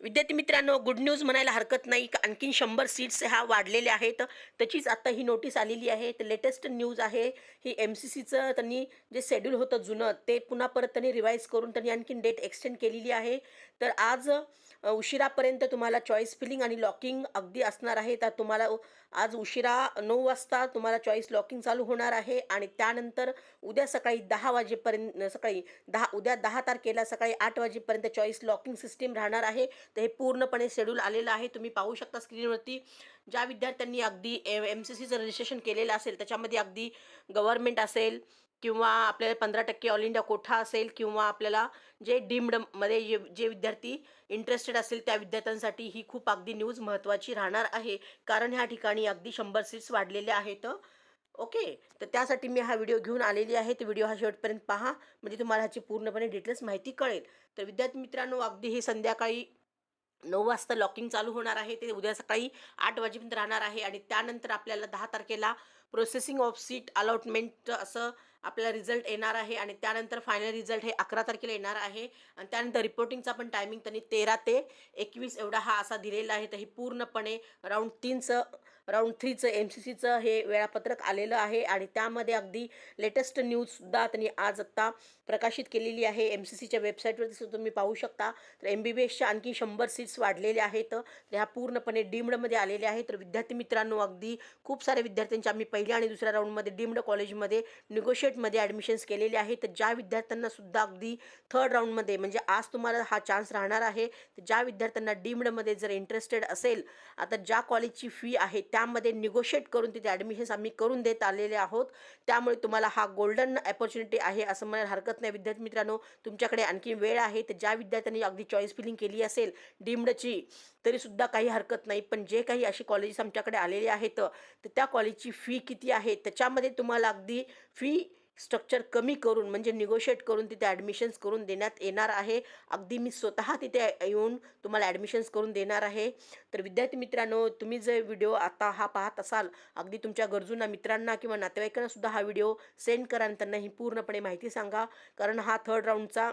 विद्यार्थी मित्रांनो good news म्हणायला हरकत नाही. का आणखीन शंभर सीट्स ह्या वाढलेल्या आहेत. त्याचीच आत्ता ही नोटीस आलेली आहे. तर लेटेस्ट न्यूज आहे. ही एम सी सीचं त्यांनी जे शेड्यूल होतं जुनं ते पुन्हा परत त्यांनी रिवाईज करून त्यांनी आणखीन डेट एक्सटेंड केलेली आहे. तर आज उशिरापर्यंत तुम्हाला चॉईस फिलिंग आणि लॉकिंग अगदी असणार आहे. तर तुम्हाला आज उशिरा नऊ वाजता तुम्हाला चॉईस लॉकिंग चालू होणार आहे. आणि त्यानंतर उद्या सकाळी दहा वाजेपर्यंत सकाळी दहा उद्या दहा तारखेला सकाळी आठ वाजेपर्यंत चॉईस लॉकिंग सिस्टीम राहणार आहे. तर हे पूर्णपणे शेड्यूल आलेलं आहे. तुम्ही पाहू शकता स्क्रीनवरती ज्या विद्यार्थ्यांनी अगदी एम सी सीचं रजिस्ट्रेशन केलेलं असेल त्याच्यामध्ये अगदी गव्हर्नमेंट असेल किंवा आपल्याला पंधरा टक्के ऑल इंडिया कोठा असेल किंवा आपल्याला जे डीम्डमध्ये जे जे विद्यार्थी इंटरेस्टेड असेल त्या विद्यार्थ्यांसाठी ही खूप अगदी न्यूज महत्त्वाची राहणार आहे. कारण ह्या ठिकाणी अगदी शंभर सीट्स वाढलेल्या आहेत. ओके? तर त्यासाठी मी हा व्हिडिओ घेऊन आलेली आहे. तर व्हिडिओ हा शेवटपर्यंत पहा. म्हणजे तुम्हाला ह्याची पूर्णपणे डिटेल्स माहिती कळेल. तर विद्यार्थी मित्रांनो अगदी हे संध्याकाळी नऊ वाजता लॉकिंग चालू होणार आहे. ते उद्या सकाळी आठ वाजेपर्यंत राहणार आहे आणि त्यानंतर आपल्याला दहा तारखेला प्रोसेसिंग ऑफ सीट अलॉटमेंट असं आपल्याला रिझल्ट येणार आहे आणि त्यानंतर फायनल रिझल्ट हे अकरा तारखेला येणार आहे. आणि त्यानंतर रिपोर्टिंगचा पण टायमिंग त्यांनी तेरा ते एकवीस एवढा हा असा दिलेला आहे. तर हे पूर्णपणे राऊंड तीनचं राऊंड थ्रीचं एम सी सीचं हे वेळापत्रक आलेलं आहे आणि त्यामध्ये अगदी लेटेस्ट न्यूजसुद्धा त्यांनी आज आत्ता प्रकाशित केलेली आहे. एम सी सीच्या वेबसाईटवरती सुद्धा तुम्ही पाहू शकता. तर एम बी बी एसच्या आणखी शंभर सीट्स वाढलेल्या आहेत. तर ह्या पूर्णपणे डीम्डमध्ये आलेल्या आहेत. तर विद्यार्थी मित्रांनो अगदी खूप साऱ्या विद्यार्थ्यांच्या आम्ही पहिल्या आणि दुसऱ्या राऊंडमध्ये डीम्ड कॉलेजमध्ये निगोशिएटमध्ये ॲडमिशन्स केलेले आहेत. तर ज्या विद्यार्थ्यांना सुद्धा अगदी थर्ड राऊंडमध्ये म्हणजे आज तुम्हाला हा चान्स राहणार आहे. तर ज्या विद्यार्थ्यांना डीम्डमध्ये जर इंटरेस्टेड असेल आता ज्या कॉलेजची फी आहे त्या त्यामध्ये निगोशिएट करून तिथे ॲडमिशन्स आम्ही करून देत आलेले आहोत. त्यामुळे तुम्हाला हा गोल्डन अपॉर्च्युनिटी आहे असं म्हणायला हरकत नाही. विद्यार्थी मित्रांनो तुमच्याकडे आणखी वेळ आहे तर ज्या विद्यार्थ्यांनी अगदी चॉईस फिलिंग केली असेल डीम्डची तरीसुद्धा काही हरकत नाही. पण जे काही असे कॉलेजेस आमच्याकडे आलेले आहेत तर त्या कॉलेजची फी किती आहे? त्याच्यामध्ये तुम्हाला अगदी फी स्ट्रक्चर कमी करून म्हणजे निगोशिएट करून तिथे ॲडमिशन्स करून देण्यात येणार आहे. अगदी मी स्वतः तिथे येऊन तुम्हाला ॲडमिशन्स करून देणार आहे. तर विद्यार्थी मित्रांनो तुम्ही जे व्हिडिओ आता हा पाहत असाल अगदी तुमच्या गरजूंना मित्रांना किंवा नातेवाईकांना सुद्धा हा व्हिडिओ सेंड करा आणि त्यांना ही पूर्णपणे माहिती सांगा. कारण हा थर्ड राऊंडचा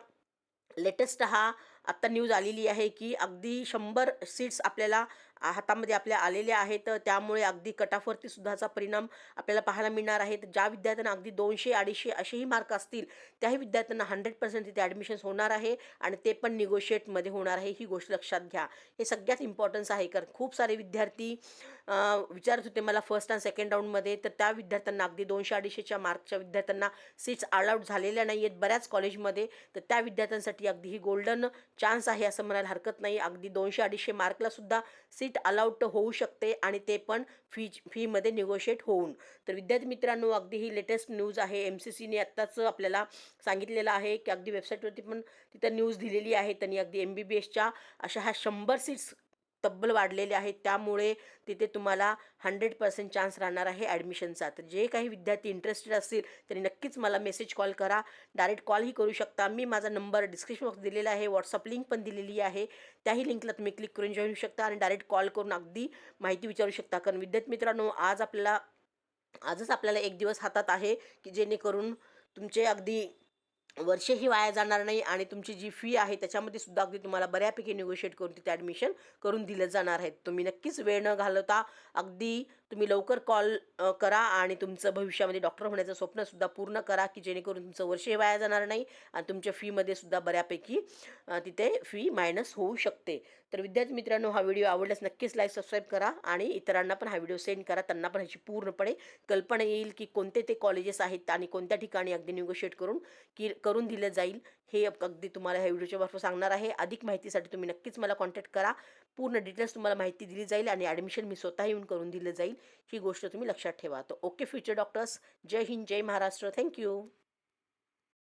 लेटेस्ट हा आत्ता न्यूज आलेली आहे की अगदी शंभर सीट्स आपल्याला हातामध्ये आपल्या आलेल्या आहेत. त्यामुळे अगदी कटाफवरती सुद्धाचा परिणाम आपल्याला पाहायला मिळणार आहेत तर ज्या विद्यार्थ्यांना अगदी दोनशे अडीचशे असेही मार्क असतील त्याही विद्यार्थ्यांना हंड्रेड पर्सेंट तिथे ॲडमिशन्स होणार आहे आणि ते पण निगोशिएटमध्ये होणार आहे. ही गोष्ट लक्षात घ्या. हे सगळ्यात इम्पॉर्टन्स आहे. कारण खूप सारे विद्यार्थी विचारत होते मला फर्स्ट आणि सेकंड राऊंडमध्ये तर त्या विद्यार्थ्यांना अगदी दोनशे अडीचशेच्या मार्कच्या विद्यार्थ्यांना सीट्स अलाउड झालेल्या नाही आहेत बऱ्याच कॉलेजमध्ये तर त्या विद्यार्थ्यांसाठी अगदी ही गोल्डन चान्स आहे असं म्हणायला हरकत नाही. अगदी दोनशे अडीचशे मार्कला सुद्धा सीट अलाउड होऊ शकते आणि ते पण फी फीमध्ये निगोशिएट होऊन. तर विद्यार्थी मित्रांनो अगदी ही लेटेस्ट न्यूज आहे. एम सी सीने आत्ताच आपल्याला सांगितलेलं आहे की अगदी वेबसाईटवरती पण तिथं न्यूज दिलेली आहे. त्यांनी अगदी एम बी बी एसच्या अशा ह्या शंभर सीट्स तब्बल वाढलेले आहेत. त्यामुळे तिथे तुम्हाला हंड्रेड पर्सेंट चान्स राहणार आहे ॲडमिशनचा तर जे काही विद्यार्थी इंटरेस्टेड असतील त्यांनी नक्कीच मला मेसेज कॉल करा. डायरेक्ट कॉलही करू शकता. मी माझा नंबर डिस्क्रिप्शन बॉक्स दिलेला आहे. व्हॉट्सअप लिंक पण दिलेली आहे. त्याही लिंकला तुम्ही क्लिक करून जॉईन होऊ शकता आणि डायरेक्ट कॉल करून अगदी माहिती विचारू शकता. कारण विद्यार्थी मित्रांनो आज आपल्याला आजच आपल्याला एक दिवस हातात आहे की जेणेकरून तुमचे अगदी वर्षही वाया जाणार नाही आणि तुमची जी फी आहे त्याच्यामध्ये सुद्धा अगदी तुम्हाला बऱ्यापैकी निगोशिएट करून तिथे ॲडमिशन करून दिलं जाणार आहे. तुम्ही नक्कीच वेळ न घालवता अगदी तुम्ही लवकर कॉल करा आणि तुमचं भविष्यामध्ये डॉक्टर होण्याचं स्वप्नसुद्धा पूर्ण करा की जेणेकरून तुमचं वर्षही वाया जाणार नाही आणि तुमच्या फीमध्ये सुद्धा बऱ्यापैकी तिथे फी मायनस होऊ शकते. तर विद्यार्थी मित्रांनो हा व्हिडिओ आवडल्यास नक्कीच लाईक सबस्क्राईब करा आणि इतरांना पण हा व्हिडिओ सेंड करा. त्यांना पण ह्याची पूर्णपणे कल्पना येईल की कोणते ते कॉलेजेस आहेत आणि कोणत्या ठिकाणी अगदी निगोशिएट करून की करून दिलं जाईल. हे अगदी तुम्हाला ह्या व्हिडिओच्या मार्फत सांगणार आहे. अधिक माहितीसाठी तुम्ही नक्कीच मला कॉन्टॅक्ट करा. पूर्ण डिटेल्स तुम्हाला माहिती दिली जाईल आणि ॲडमिशन मी स्वतः येऊन करून दिलं जाईल. ही गोष्ट तुम्ही लक्षात ठेवा. तर ओके फ्युचर डॉक्टर्स. जय हिंद जय महाराष्ट्र. Thank you